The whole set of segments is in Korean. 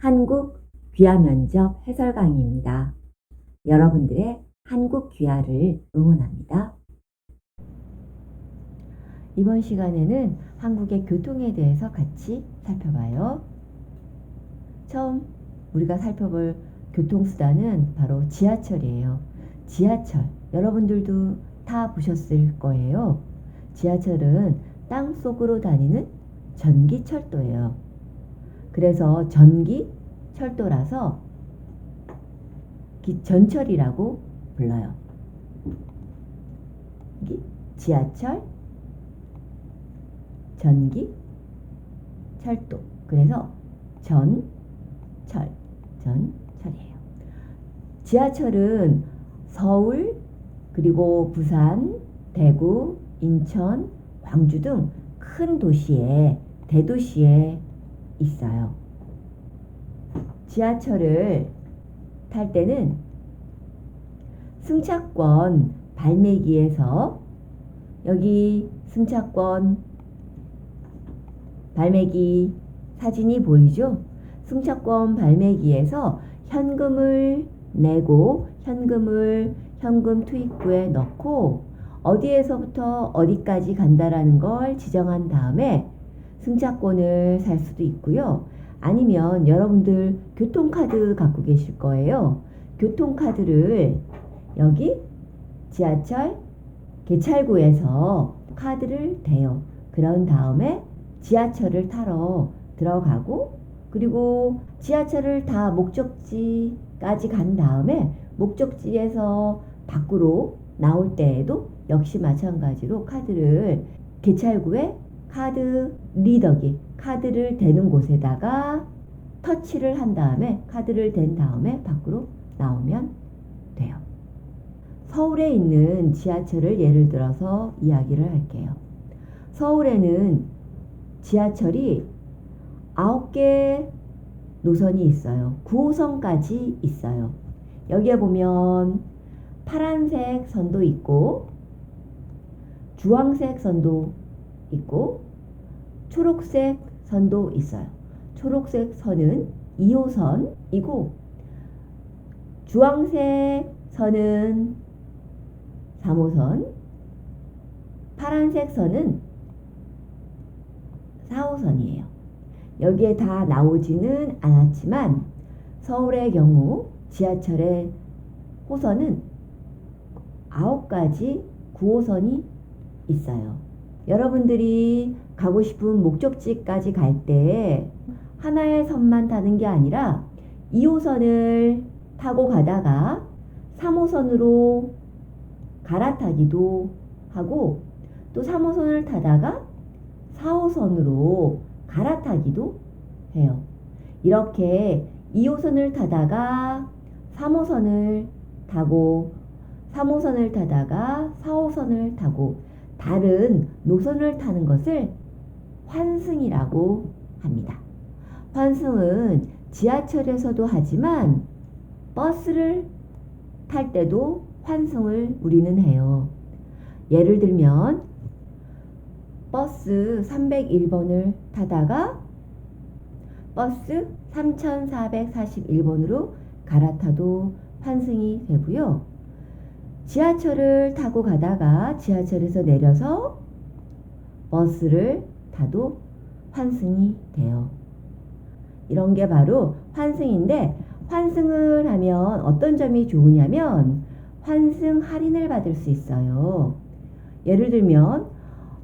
한국 귀화 면접 해설 강의입니다. 여러분들의 한국 귀화를 응원합니다. 이번 시간에는 한국의 교통에 대해서 같이 살펴봐요. 처음 우리가 살펴볼 교통수단은 바로 지하철이에요. 지하철. 여러분들도 다 보셨을 거예요. 지하철은 땅 속으로 다니는 전기철도예요. 그래서 전기 철도라서 기- 전철이라고 불러요. 지하철, 전기, 철도. 그래서 전철, 전철이에요. 지하철은 서울, 그리고 부산, 대구, 인천, 광주 등 큰 도시에, 대도시에 있어요. 지하철을 탈 때는 승차권 발매기에서 여기 승차권 발매기 사진이 보이죠? 승차권 발매기에서 현금을 내고 현금을 현금 투입구에 넣고 어디에서부터 어디까지 간다라는 걸 지정한 다음에 승차권을 살 수도 있고요. 아니면 여러분들 교통카드 갖고 계실 거예요. 교통카드를 여기 지하철 개찰구에서 카드를 대요. 그런 다음에 지하철을 타러 들어가고 그리고 지하철을 다 목적지까지 간 다음에 목적지에서 밖으로 나올 때에도 역시 마찬가지로 카드를 개찰구에 카드 리더기 카드를 대는 곳에다가 터치를 한 다음에 카드를 댄 다음에 밖으로 나오면 돼요. 서울에 있는 지하철을 예를 들어서 이야기를 할게요. 서울에는 지하철이 9개 노선이 있어요. 9호선까지 있어요. 여기에 보면 파란색 선도 있고 주황색 선도 있고 초록색 선도 있어요. 초록색 선은 2호선이고 주황색 선은 3호선, 파란색 선은 4호선이에요. 여기에 다 나오지는 않았지만 서울의 경우 지하철의 호선은 9가지 9호선이 있어요. 여러분들이 가고 싶은 목적지까지 갈 때 하나의 선만 타는 게 아니라 2호선을 타고 가다가 3호선으로 갈아타기도 하고 또 3호선을 타다가 4호선으로 갈아타기도 해요. 이렇게 2호선을 타다가 3호선을 타고 3호선을 타다가 4호선을 타고 다른 노선을 타는 것을 환승이라고 합니다. 환승은 지하철에서도 하지만 버스를 탈 때도 환승을 우리는 해요. 예를 들면 버스 301번을 타다가 버스 3441번으로 갈아타도 환승이 되고요. 지하철을 타고 가다가 지하철에서 내려서 버스를 타도 환승이 돼요. 이런 게 바로 환승인데 환승을 하면 어떤 점이 좋으냐면 환승 할인을 받을 수 있어요. 예를 들면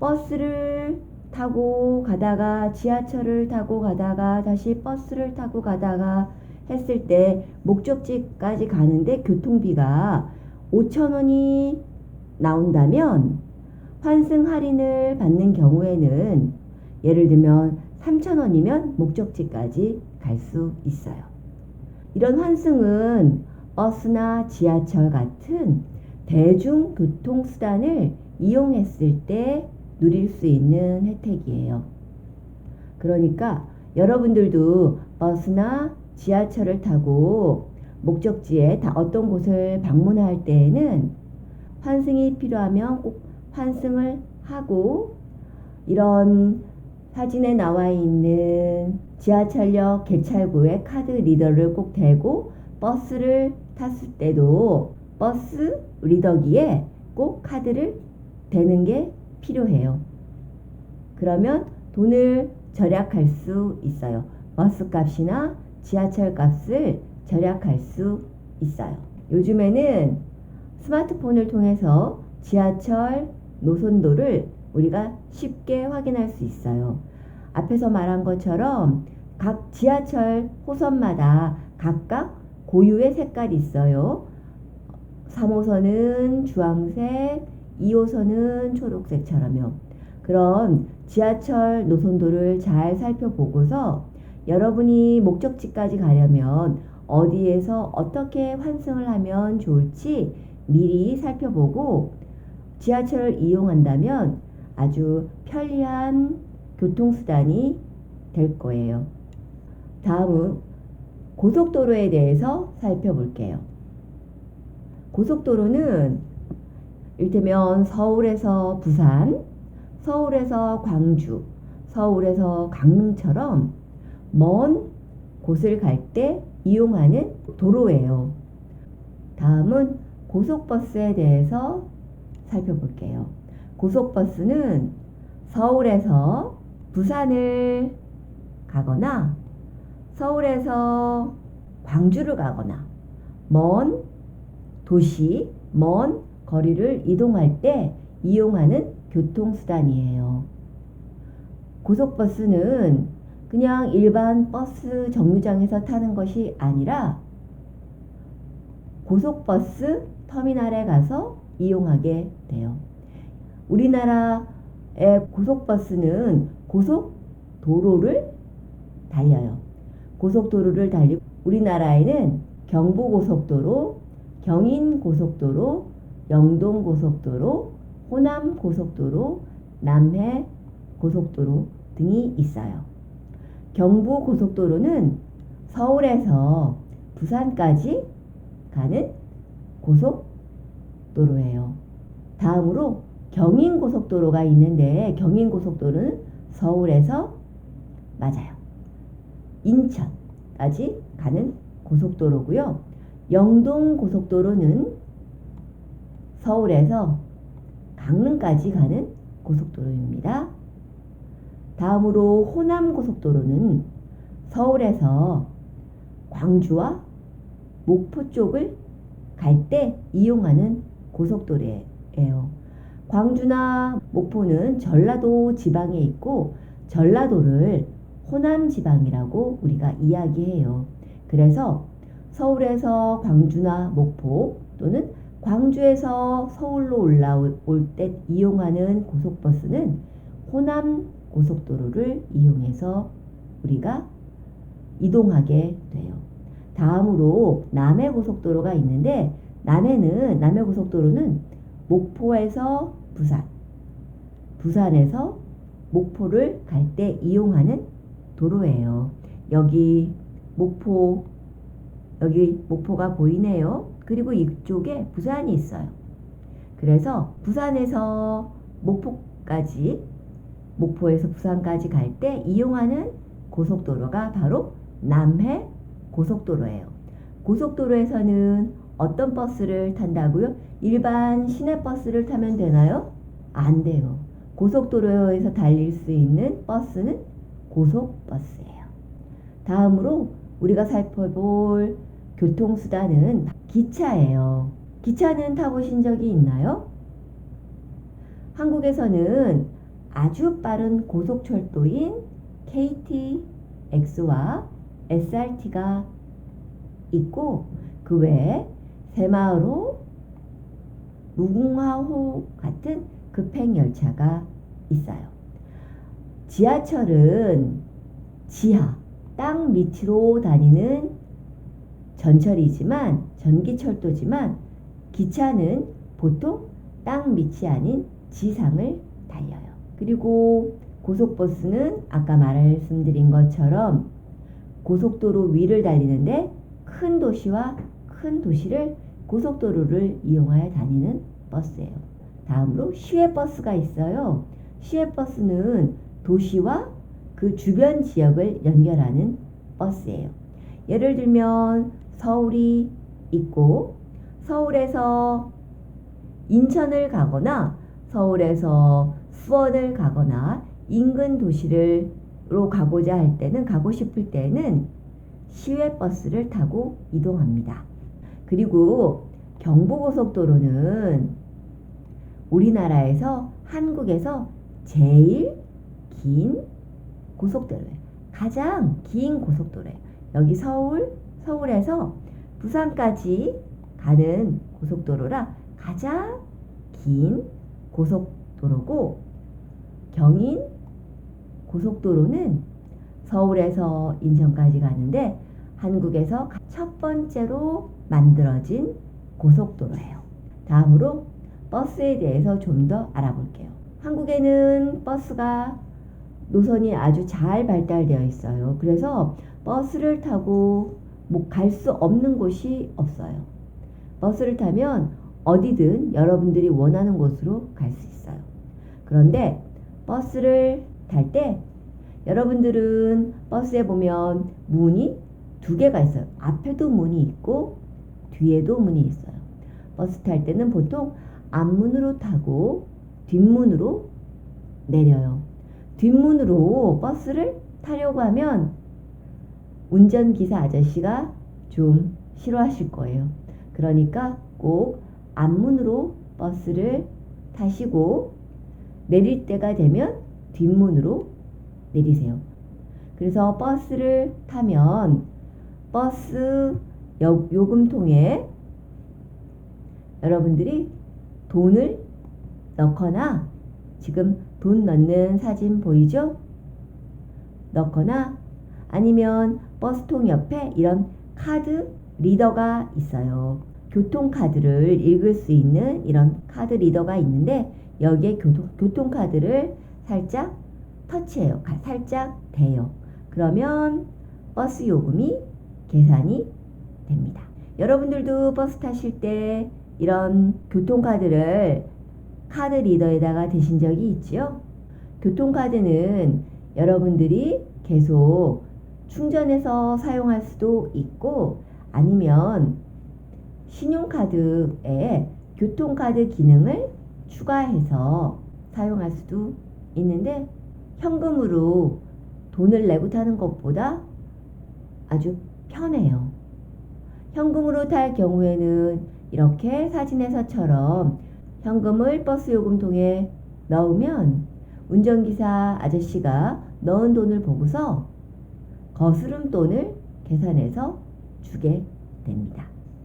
버스를 타고 가다가 지하철을 타고 가다가 다시 버스를 타고 가다가 했을 때 목적지까지 가는데 교통비가 5,000원이 나온다면 환승 할인을 받는 경우에는 예를 들면 3,000원이면 목적지까지 갈 수 있어요. 이런 환승은 버스나 지하철 같은 대중교통수단을 이용했을 때 누릴 수 있는 혜택이에요. 그러니까 여러분들도 버스나 지하철을 타고 목적지에 다 어떤 곳을 방문할 때에는 환승이 필요하면 꼭 환승을 하고 이런 사진에 나와 있는 지하철역 개찰구에 카드 리더를 꼭 대고 버스를 탔을 때도 버스 리더기에 꼭 카드를 대는 게 필요해요. 그러면 돈을 절약할 수 있어요. 버스 값이나 지하철 값을 절약할 수 있어요. 요즘에는 스마트폰을 통해서 지하철 노선도를 우리가 쉽게 확인할 수 있어요. 앞에서 말한 것처럼 각 지하철 호선마다 각각 고유의 색깔이 있어요. 3호선은 주황색, 2호선은 초록색처럼요. 그런 지하철 노선도를 잘 살펴보고서 여러분이 목적지까지 가려면 어디에서 어떻게 환승을 하면 좋을지 미리 살펴보고 지하철을 이용한다면 아주 편리한 교통수단이 될 거예요. 다음은 고속도로에 대해서 살펴볼게요. 고속도로는 일테면 서울에서 부산, 서울에서 광주, 서울에서 강릉처럼 먼 곳을 갈 때 이용하는 도로예요. 다음은 고속버스에 대해서 살펴볼게요. 고속버스는 서울에서 부산을 가거나 서울에서 광주를 가거나 먼 도시, 먼 거리를 이동할 때 이용하는 교통수단이에요. 고속버스는 그냥 일반 버스 정류장에서 타는 것이 아니라 고속버스 터미널에 가서 이용하게 돼요. 우리나라의 고속버스는 고속도로를 달려요. 고속도로를 달리고 우리나라에는 경부고속도로, 경인고속도로, 영동고속도로, 호남고속도로, 남해고속도로 등이 있어요. 경부 고속도로는 서울에서 부산까지 가는 고속도로예요. 다음으로 경인 고속도로가 있는데 경인 고속도로는 서울에서 맞아요. 인천까지 가는 고속도로고요. 영동 고속도로는 서울에서 강릉까지 가는 고속도로입니다. 다음으로 호남고속도로는 서울에서 광주와 목포 쪽을 갈 때 이용하는 고속도로예요. 광주나 목포는 전라도 지방에 있고 전라도를 호남 지방이라고 우리가 이야기해요. 그래서 서울에서 광주나 목포 또는 광주에서 서울로 올라올 때 이용하는 고속버스는 호남 고속도로를 이용해서 우리가 이동하게 돼요. 다음으로 남해 고속도로가 있는데 남해는 남해 고속도로는 목포에서 부산, 부산에서 목포를 갈 때 이용하는 도로예요. 여기 목포 여기 목포가 보이네요. 그리고 이쪽에 부산이 있어요. 그래서 부산에서 목포까지 목포에서 부산까지 갈 때 이용하는 고속도로가 바로 남해 고속도로예요. 고속도로에서는 어떤 버스를 탄다고요? 일반 시내버스를 타면 되나요? 안 돼요. 고속도로에서 달릴 수 있는 버스는 고속버스예요. 다음으로 우리가 살펴볼 교통수단은 기차예요. 기차는 타보신 적이 있나요? 한국에서는 아주 빠른 고속철도인 KTX와 SRT가 있고 그 외에 새마을호, 무궁화호 같은 급행열차가 있어요. 지하철은 지하, 땅 밑으로 다니는 전철이지만 전기철도지만 기차는 보통 땅 밑이 아닌 지상을 달려요. 그리고 고속버스는 아까 말씀드린 것처럼 고속도로 위를 달리는데 큰 도시와 큰 도시를 고속도로를 이용하여 다니는 버스예요. 다음으로 시외버스가 있어요. 시외버스는 도시와 그 주변 지역을 연결하는 버스예요. 예를 들면 서울이 있고 서울에서 인천을 가거나 서울에서 수원을 가거나 인근 도시를로 가고자 할 때는 가고 싶을 때는 시외 버스를 타고 이동합니다. 그리고 경부고속도로는 우리나라에서 한국에서 제일 긴 고속도로예요. 가장 긴 고속도로예요. 여기 서울, 서울에서 부산까지 가는 고속도로라 가장 긴 고속도로고 경인 고속도로는 서울에서 인천까지 가는데 한국에서 첫 번째로 만들어진 고속도로예요. 다음으로 버스에 대해서 좀 더 알아볼게요. 한국에는 버스가 노선이 아주 잘 발달되어 있어요. 그래서 버스를 타고 뭐 갈 수 없는 곳이 없어요. 버스를 타면 어디든 여러분들이 원하는 곳으로 갈 수 있어요. 그런데 버스를 탈 때 여러분들은 버스에 보면 문이 두 개가 있어요. 앞에도 문이 있고 뒤에도 문이 있어요. 버스 탈 때는 보통 앞문으로 타고 뒷문으로 내려요. 뒷문으로 버스를 타려고 하면 운전기사 아저씨가 좀 싫어하실 거예요. 그러니까 꼭 앞문으로 버스를 타시고 내릴 때가 되면 뒷문으로 내리세요. 그래서 버스를 타면 버스 요, 요금통에 여러분들이 돈을 넣거나 지금 돈 넣는 사진 보이죠? 넣거나 아니면 버스통 옆에 이런 카드 리더가 있어요. 교통카드를 읽을 수 있는 이런 카드 리더가 있는데 여기에 교통, 교통카드를 살짝 터치해요. 살짝 대요. 그러면 버스 요금이 계산이 됩니다. 여러분들도 버스 타실 때 이런 교통카드를 카드 리더에다가 대신 적이 있지요? 교통카드는 여러분들이 계속 충전해서 사용할 수도 있고 아니면 신용카드에 교통카드 기능을 추가해서 사용할 수도 있는데 현금으로 돈을 내고 타는 것보다 아주 편해요. 현금으로 탈 경우에는 이렇게 사진에서처럼 현금을 버스 요금통에 넣으면 운전기사 아저씨가 넣은 돈을 보고서 거스름 돈을 계산해서 주게 됩니다.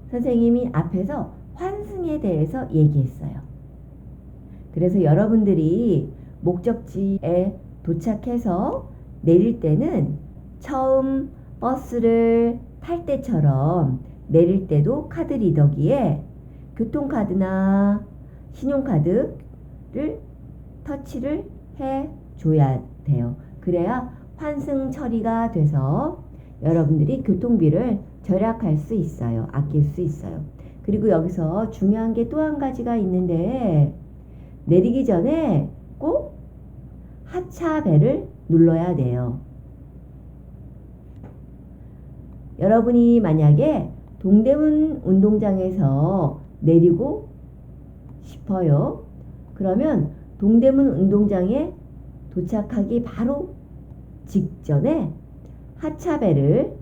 선생님이 앞에서 환승에 대해서 얘기했어요. 그래서 여러분들이 목적지에 도착해서 내릴 때는 처음 버스를 탈 때처럼 내릴 때도 카드 리더기에 교통카드나 신용카드를 터치를 해 줘야 돼요. 그래야 환승 처리가 돼서 여러분들이 교통비를 절약할 수 있어요. 아낄 수 있어요. 그리고 여기서 중요한 게 또 한 가지가 있는데 내리기 전에 꼭 하차벨을 눌러야 돼요. 여러분이 만약에 동대문 운동장에서 내리고 싶어요. 그러면 동대문 운동장에 도착하기 바로 직전에 하차벨을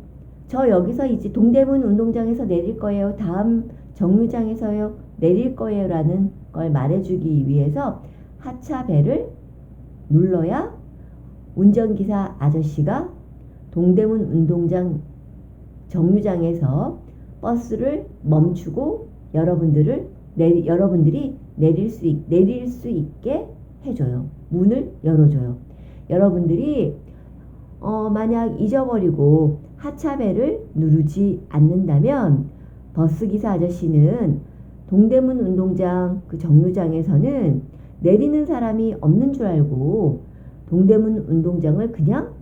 저 여기서 이제 동대문 운동장에서 내릴 거예요. 다음 정류장에서요. 내릴 거예요. 라는 걸 말해주기 위해서 하차 벨을 눌러야 운전기사 아저씨가 동대문 운동장 정류장에서 버스를 멈추고 여러분들을 내리, 여러분들이 내릴 수, 있, 내릴 수 있게 해줘요. 문을 열어줘요. 여러분들이 어, 만약 잊어버리고 하차벨을 누르지 않는다면 버스기사 아저씨는 동대문 운동장 그 정류장에서는 내리는 사람이 없는 줄 알고 동대문 운동장을 그냥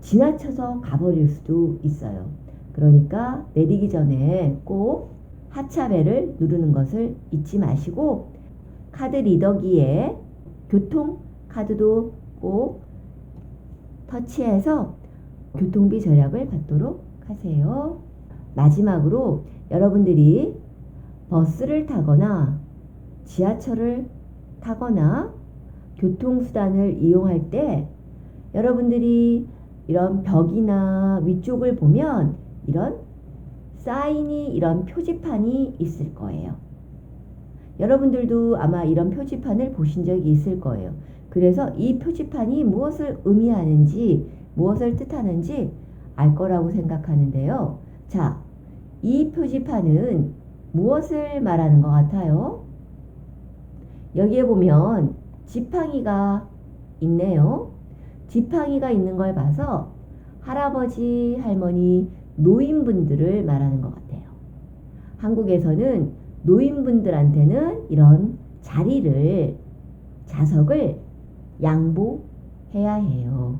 지나쳐서 가버릴 수도 있어요. 그러니까 내리기 전에 꼭 하차벨을 누르는 것을 잊지 마시고 카드 리더기에 교통 카드도 꼭 터치해서 교통비 절약을 받도록 하세요. 마지막으로 여러분들이 버스를 타거나 지하철을 타거나 교통수단을 이용할 때 여러분들이 이런 벽이나 위쪽을 보면 이런 사인이 이런 표지판이 있을 거예요. 여러분들도 아마 이런 표지판을 보신 적이 있을 거예요. 그래서 이 표지판이 무엇을 의미하는지, 무엇을 뜻하는지 알 거라고 생각하는데요. 자, 이 표지판은 무엇을 말하는 것 같아요? 여기에 보면 지팡이가 있네요. 지팡이가 있는 걸 봐서 할아버지, 할머니, 노인분들을 말하는 것 같아요. 한국에서는 노인분들한테는 이런 자리를, 좌석을 양보해야 해요.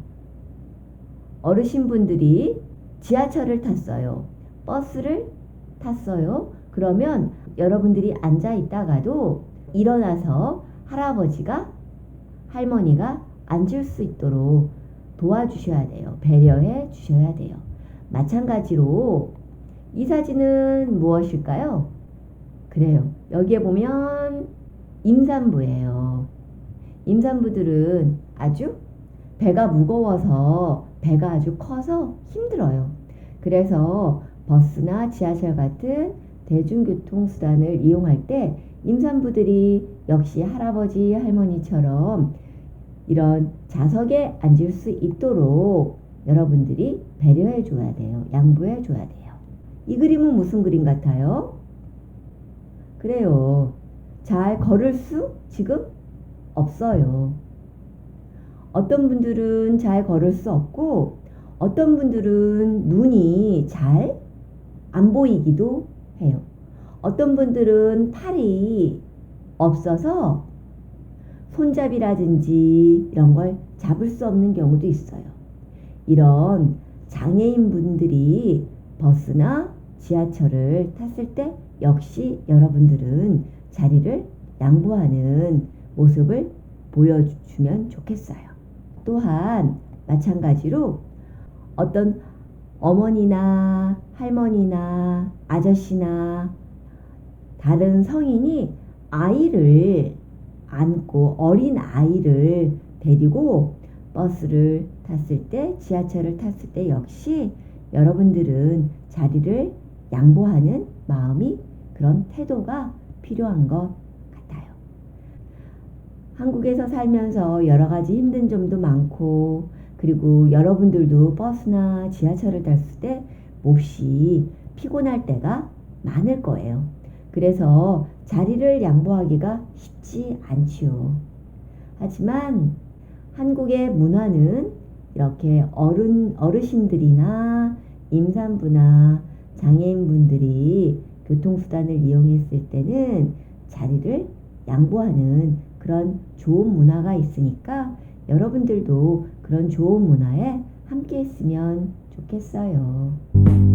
어르신분들이 지하철을 탔어요. 버스를 탔어요. 그러면 여러분들이 앉아 있다가도 일어나서 할아버지가 할머니가 앉을 수 있도록 도와주셔야 돼요. 배려해 주셔야 돼요. 마찬가지로 이 사진은 무엇일까요? 그래요. 여기에 보면 임산부예요. 임산부들은 아주 배가 무거워서 배가 아주 커서 힘들어요. 그래서 버스나 지하철 같은 대중교통수단을 이용할 때 임산부들이 역시 할아버지, 할머니처럼 이런 좌석에 앉을 수 있도록 여러분들이 배려해 줘야 돼요. 양보해 줘야 돼요. 이 그림은 무슨 그림 같아요? 그래요. 잘 걸을 수 지금 없어요. 어떤 분들은 잘 걸을 수 없고, 어떤 분들은 눈이 잘 안 보이기도 해요. 어떤 분들은 팔이 없어서 손잡이라든지 이런 걸 잡을 수 없는 경우도 있어요. 이런 장애인 분들이 버스나 지하철을 탔을 때 역시 여러분들은 자리를 양보하는 모습을 보여주면 좋겠어요. 또한 마찬가지로 어떤 어머니나 할머니나 아저씨나 다른 성인이 아이를 안고 어린 아이를 데리고 버스를 탔을 때 지하철을 탔을 때 역시 여러분들은 자리를 양보하는 마음이 그런 태도가 필요한 것 같아요. 한국에서 살면서 여러 가지 힘든 점도 많고 그리고 여러분들도 버스나 지하철을 탔을 때 몹시 피곤할 때가 많을 거예요. 그래서 자리를 양보하기가 쉽지 않지요. 하지만 한국의 문화는 이렇게 어른, 어르신들이나 임산부나 장애인분들이 교통수단을 이용했을 때는 자리를 양보하는 그런 좋은 문화가 있으니까 여러분들도 그런 좋은 문화에 함께 했으면 좋겠어요.